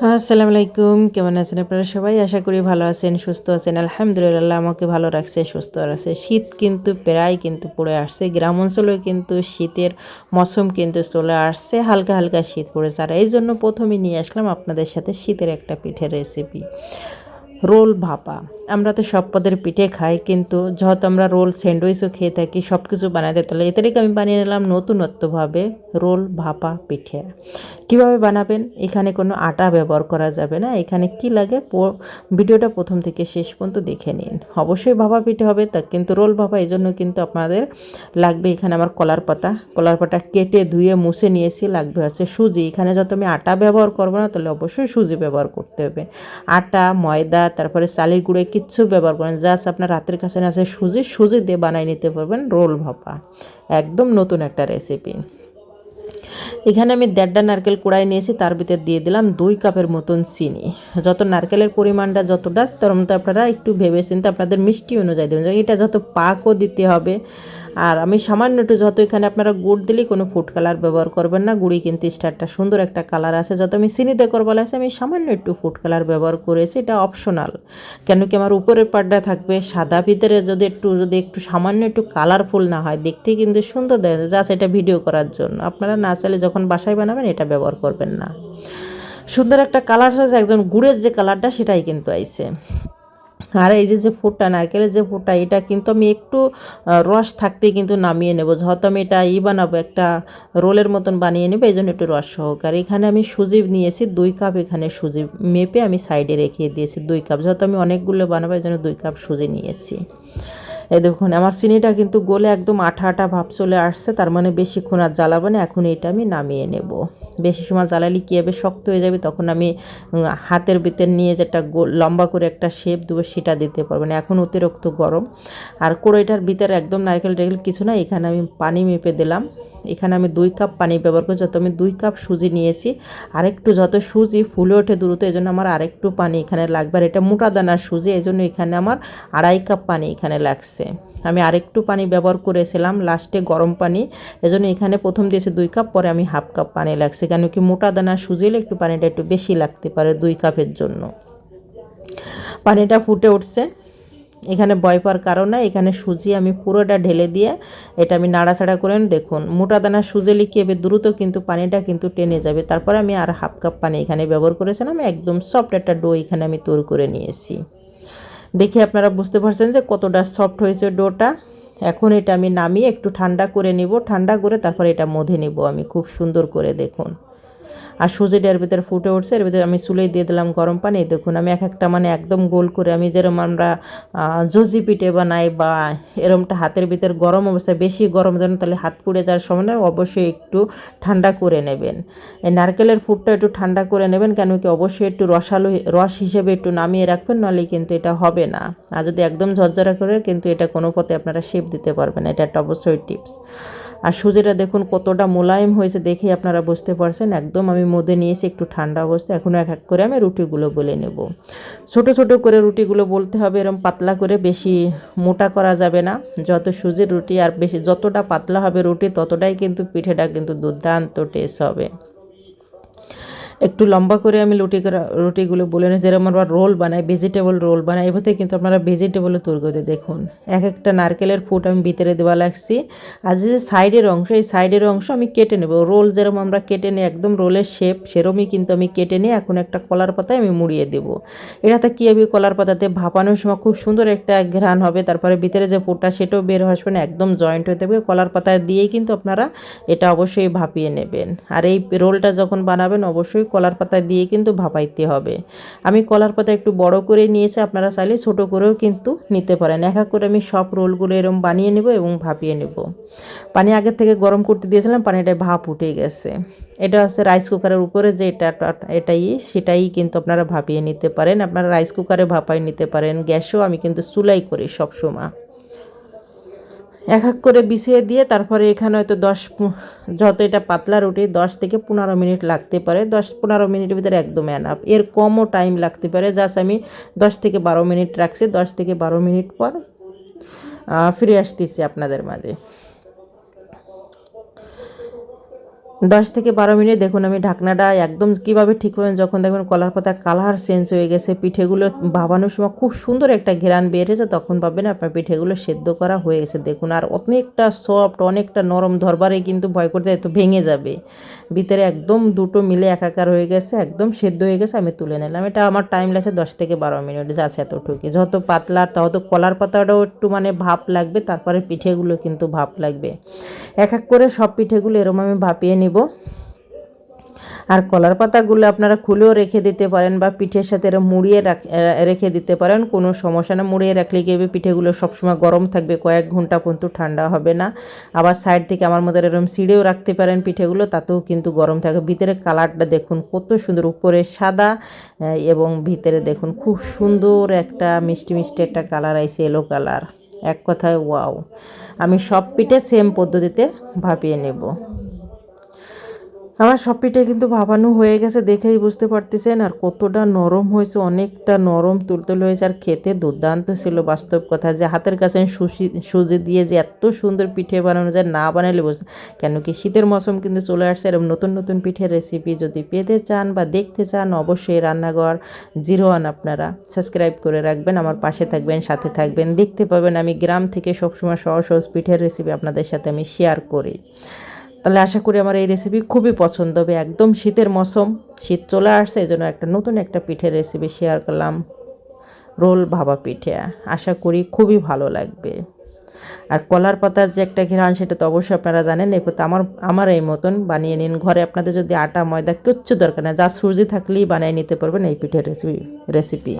আসসালামু আলাইকুম। কেমন আছেন আপনারা সবাই? আশা করি ভালো আছেন, সুস্থ আছেন। আলহামদুলিল্লাহ, আমাকে ভালো রাখছে, সুস্থ আছে। শীত কিন্তু প্রায় কিন্তু পড়ে আসছে। গ্রাম অঞ্চলেও কিন্তু শীতের মৌসুম কিন্তু চলে আসছে। হালকা হালকা শীত পড়েছে। আর এই জন্য প্রথমে নিয়ে আসলাম আপনাদের সাথে শীতের একটা পিঠের রেসিপি রোল ভাপা। আমরা তো সব পদের পিঠে খাই, কিন্তু যেহেতু আমরা রোল স্যান্ডউইচও খেয়ে থাকি সব কিছু বানাতে তাহলে এতে রেখে আমি বানিয়ে নিলাম নতুনত্বভাবে রোল ভাপা পিঠে। কীভাবে বানাবেন? এখানে কোনো আটা ব্যবহার করা যাবে না। এখানে কি লাগে? ভিডিওটা প্রথম থেকে শেষ পর্যন্ত দেখে নিন। অবশ্যই ভাপা পিঠে হবে, তা কিন্তু রোল ভাপা এই জন্য কিন্তু আপনাদের লাগবে এখানে আমার কলার পাতা। কলার পাতা কেটে ধুয়ে মুছে নিয়েছি, লাগবে হচ্ছে সুজি। এখানে যত আমি আটা ব্যবহার করব না, তাহলে অবশ্যই সুজি ব্যবহার করতে হবে। আটা, ময়দা তারপরে চালের গুঁড়ো কিচ্ছু ব্যবহার করেন জাস্ট আপনার রাতের কাছে আছে সুজি সুজি দিয়ে বানিয়ে নিতে পারবেন রোল ভাপা। একদম নতুন একটা রেসিপি এখানে আমি দেড়টা নারকেল কুড়াই নিয়েছি, তার ভিতরে দিয়ে দিলাম দুই কাপের মতন চিনি। যত নারকেলের পরিমাণটা যতটা তার মতো আপনারা একটু ভেবে চিন্তে আপনাদের মিষ্টি অনুযায়ী দেবেন। এটা যত পাকও দিতে হবে আর আমি সামান্য একটু যত এখানে আপনারা গুড় দিলেই কোনো ফুড কালার ব্যবহার করবেন না। গুড়ি কিন্তু স্টারটা সুন্দর একটা কালার আছে। যত আমি চিনিতে করব আছে আমি সামান্য একটু ফুড কালার ব্যবহার করেছি। এটা অপশনাল কেন কি আমার উপরের পাটটা থাকবে, সাদা ভিতরে যদি একটু যদি একটু সামান্য একটু কালারফুল না হয়, দেখতে কিন্তু সুন্দর দেখা যায় জাস্ট এটা ভিডিও করার জন্য। আপনারা না চাইলে যখন বাসায় বানাবেন, এটা ব্যবহার করবেন না। সুন্দর একটা কালার একজন গুড়ের যে কালারটা সেটাই কিন্তু আইছে। আর এই যে যে ফুটটা, নারকেলের যে ফুটটা, এটা কিন্তু আমি একটু রস থাকতে কিন্তু নামিয়ে নেব। যত আমি এটা ই বানাবো, একটা রোলের মতন বানিয়ে নেব, এই জন্য একটু রস সহকারে। এখানে আমি সুজি নিয়েছি, দুই কাপ এখানে সুজি মেপে আমি সাইডে রেখে দিয়েছি, দুই কাপ। যত আমি অনেকগুলো বানাবো, এই জন্য দুই কাপ সুজি নিয়েছি। এই দেখুন, আমার চিনিটা কিন্তু গোলে একদম আঠা আঠা ভাব চলে আসছে, তার মানে বেশিক্ষণ আর জ্বালাবো না, এখন এটা আমি নামিয়ে নেব। বেশি সময় জ্বালালে কী হবে? শক্ত হয়ে যাবে, তখন আমি হাতের ভিতর নিয়ে যেটা লম্বা করে একটা শেপ দেবো, সেটা দিতে পারব না, এখন অতিরিক্ত গরম। আর কড়াইটার ভিতরে একদম নারকেল টারকেল কিছু না, এখানে আমি পানি মেপে দিলাম। এখানে আমি দুই কাপ পানি ব্যবহার করি, যত আমি দুই কাপ সুজি নিয়েছি, আরেকটু যত সুজি ফুলে ওঠে দ্রুত এই জন্য আমার আরেকটু পানি এখানে লাগবে। আর এটা মোটা দানার সুজি এই জন্য এখানে আমার আড়াই কাপ পানি এখানে লাগছে। আমি আরেকটু পানি ব্যবহার করেছিলাম, লাস্টে গরম পানি, এজন্য এখানে প্রথম দিয়েছি দুই কাপ, পরে আমি হাফ কাপ পানি লাগছে। কেন কি মোটা দানা সুজিলে একটু পানিটা একটু বেশি লাগতে পারে দুই কাপের জন্য। পানিটা ফুটে উঠছে। এখানে বয় পাওয়ার কারণ না এখানে সুজি আমি পুরোটা ঢেলে দিয়ে এটা আমি নাড়াচাড়া করে দেখুন, মোটা দানা সুজে লিখিয়ে দ্রুত, কিন্তু পানিটা কিন্তু টেনে যাবে। তারপরে আমি আর হাফ কাপ পানি এখানে ব্যবহার করেছিলাম। একদম সফট একটা ডো এখানে আমি তৈরি করে নিয়েছি। দেখে আপনারা বুঝতে পারছেন যে কতটা সফট হয়েছে ডোটা এখন এটা আমি নামিয়ে একটু ঠান্ডা করে নিব। ঠান্ডা করে তারপরে এটা মধে নিব আমি, খুব সুন্দর করে, দেখুন। আর সুজিটা এর ভিতরে ফুটে উঠছে, এর ভিতরে আমি চুলেই দিয়ে দিলাম গরম পানি। দেখুন, আমি এক একটা মানে একদম গোল করে আমি যেরকম আমরা জজি পিঠে বানাই বা এরমটা হাতের ভিতরে গরম অবস্থায় বেশি গরম দেন তাহলে হাত পুড়ে যাওয়ার সময় অবশ্যই একটু ঠান্ডা করে নেবেন। এই নারকেলের ফুটটা একটু ঠান্ডা করে নেবেন, কেন কি অবশ্যই একটু রসালো, রস হিসেবে একটু নামিয়ে রাখবেন, নাহলে কিন্তু এটা হবে না। আর যদি একদম ঝরঝরা করে, কিন্তু এটা কোনো পথে আপনারা শেপ দিতে পারবেন এটা একটা অবশ্যই টিপস আর সুজিটা দেখুন কতটা মোলায়েম হয়েছে দেখে আপনারা বুঝতে পারছেন। একদম আমি মধ্যে নিয়েছি একটু ঠান্ডা অবস্থা এখনও এক এক করে আমি রুটিগুলো বলে নেব। ছোট ছোট করে রুটিগুলো বলতে হবে এরকম পাতলা করে বেশি মোটা করা যাবে না। যত সুজির রুটি আর বেশি যতটা পাতলা হবে রুটি, ততটাই কিন্তু পিঠেটা কিন্তু দুর্দান্ত টেস্ট হবে। একটু লম্বা করে আমি রুটি রুটিগুলো বলে নিই, যেরকম আমরা রোল বানাই ভেজিটেবল রোল বানাই, এভাবে কিন্তু আপনারা ভেজিটেবলও তৈরি করে দেখুন। এক একটা নারকেলের ফুট আমি ভিতরে দেওয়া লাগছি। আর যে সাইডের অংশ, এই সাইডের অংশ আমি কেটে নেব। রোল যেরকম আমরা কেটে নিই, একদম রোলের শেপ সেরমই কিন্তু আমি কেটে নিয়ে এখন একটা কলার পাতায় আমি মুড়িয়ে দেব। এটাতে কী হবে? কলার পাতাতে ভাপানোর সময় খুব সুন্দর একটা ঘ্রাণ হবে। তারপরে ভিতরে যে ফুটটা সেটাও বের আসবে না, একদম জয়েন্ট হয়ে থাকবে। কলার পাতায় দিয়েই কিন্তু আপনারা এটা অবশ্যই ভাপিয়ে নেবেন। আর এই রোলটা যখন বানাবেন, অবশ্যই কলার পাতা দিয়ে কিন্তু ভাপাইতে হবে। আমি কলার পাতা একটু বড় করে নিয়েছি, আপনারা চাইলে ছোট করেও কিন্তু নিতে পারেন। এক করে আমি সব রোলগুলো এরকম বানিয়ে নেব এবং ভাপিয়ে নেব। পানি আগের থেকে গরম করতে দিয়েছিলাম, পানিটা ভাপ উঠে গেছে। এটা হচ্ছে রাইস কুকারের উপরে যে এটা, এটাই, সেটাই কিন্তু আপনারা ভাপিয়ে নিতে পারেন। আপনারা রাইস কুকারে ভাপাই নিতে পারেন। গ্যাসও আমি কিন্তু চুলাই করি সবসময়। এক এক করে বিছিয়ে দিয়ে তারপরে এখানে হয়তো দশ যত এটা পাতলা রুটি, দশ থেকে পনেরো মিনিট লাগতে পারে। দশ পনেরো মিনিটের ভিতরে একদম অ্যানাপ এর কমও টাইম লাগতে পারে। জাস্ট আমি দশ থেকে বারো মিনিট রাখছি। দশ থেকে বারো মিনিট পর ফিরে আসতেছি আপনাদের মাঝে। দশ থেকে বারো মিনিট দেখুন আমি ঢাকনাটা একদম কীভাবে ঠিক পাবেন যখন দেখবেন কলার পাতার কালার চেঞ্জ হয়ে গেছে, পিঠেগুলো ভাবানোর সময় খুব সুন্দর একটা ঘেরান বেরিয়েছে তখন পাবেন আপনার পিঠেগুলো সেদ্ধ করা হয়ে গেছে। দেখুন, আর অনেকটা সফট অনেকটা নরম ধরবারে কিন্তু ভয় করতে এত ভেঙে যাবে। ভিতরে একদম দুটো মিলে একাকার হয়ে গেছে, একদম সেদ্ধ হয়ে গেছে, আমি তুলে নিলাম। এটা আমার টাইম লাগছে দশ থেকে বারো মিনিট যা যাচ্ছে এতটুকু। যত পাতলা, তত কলার পাতাটাও একটু মানে ভাপ লাগবে, তারপরে পিঠেগুলো কিন্তু ভাপ লাগবে। এক এক করে সব পিঠেগুলো এরম আমি ভাপিয়ে নিব। আর কলার পাতাগুলো আপনারা খুলেও রেখে দিতে পারেন বা পিঠের সাথে মুড়িয়ে রাখ- দিতে পারেন। কোনো সমস্যা না, মুড়িয়ে রাখলে গিয়ে পিঠেগুলো সবসময় গরম থাকবে, কয়েক ঘণ্টা পর্যন্ত ঠান্ডা হবে না। আবার সাইড থেকে আমার মধ্যে এরকম সিঁড়েও রাখতে পারেন পিঠেগুলো, তাতেও কিন্তু গরম থাকে। ভিতরে কালারটা দেখুন কত সুন্দর, উপরে সাদা এবং ভিতরে দেখুন খুব সুন্দর একটা মিষ্টি মিষ্টি একটা কালার আইছে এলো কালার। এক কথায় ওয়াও আমি সব পিঠে সেম পদ্ধতিতে ভাপিয়ে নেব। আমার সব পিঠে কিন্তু ভাবানো হয়ে গেছে, দেখেই বুঝতে পারতেছেন। আর কতটা নরম হয়েছে, অনেকটা নরম তুলতুলে হয়েছে। আর খেতে দুর্দান্ত ছিল বাস্তব কথা যে হাতের কাছে সুশি, সুজি দিয়ে যে এত সুন্দর পিঠে বানানো যায়, না বানালে বুঝ কেন কি শীতের মৌসুম কিন্তু চলে আসছে। এরকম নতুন নতুন পিঠের রেসিপি যদি পেতে চান বা দেখতে চান, অবশ্যই রান্নাঘর জিরো ওয়ান আপনারা সাবস্ক্রাইব করে রাখবেন। আমার পাশে থাকবেন, সাথে থাকবেন। দেখতে পাবেন আমি গ্রাম থেকে সবসময় সহজ সহজ পিঠের রেসিপি আপনাদের সাথে আমি শেয়ার করি। তাহলে আশা করি আমার এই রেসিপি খুবই পছন্দ হবে। একদম শীতের মৌসুম, শীত চলে আসছে এই জন্য একটা নতুন একটা পিঠের রেসিপি শেয়ার করলাম। রোল ভাবা পিঠে, আশা করি খুবই ভালো লাগবে। আর কলার পাতার যে একটা ঘেরান সেটা তো অবশ্যই আপনারা জানেন তো আমার আমার এই মতন বানিয়ে নিন। ঘরে আপনাদের যদি আটা, ময়দা কিচ্ছু দরকার না যা সুজি থাকলেই বানিয়ে নিতে পারবেন এই পিঠের রেসিপি রেসিপি